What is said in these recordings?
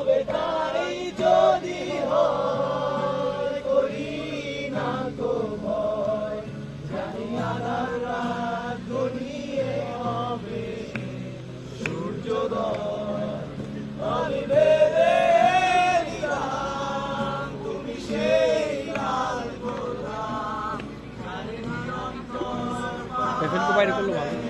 তবে তাই যদি হয়, করি না গো ভয়। জানি আধার রাত গড়িয়ে হবে, সূর্যোদয় আমি ভেবে নিলাম, তুমি সেই লাল গোলাম জানি অন্তর এফেল কো বাইরে করল ভালো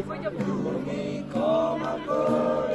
তুমি ক্ষমা করো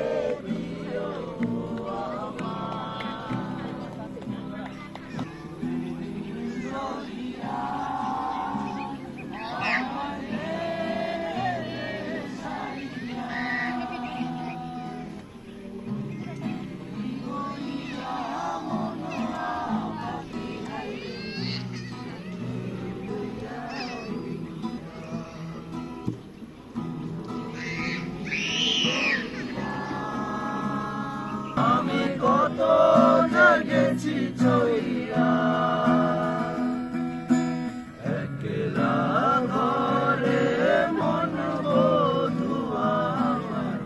হয়েছি জয়ীরা একলা ঘরে মন বধুয়া আমার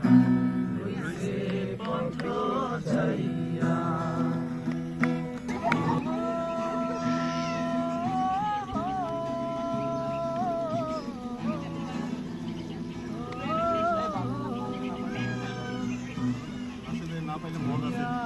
রইছে পথ যাইয়া না পাইলে মন আছে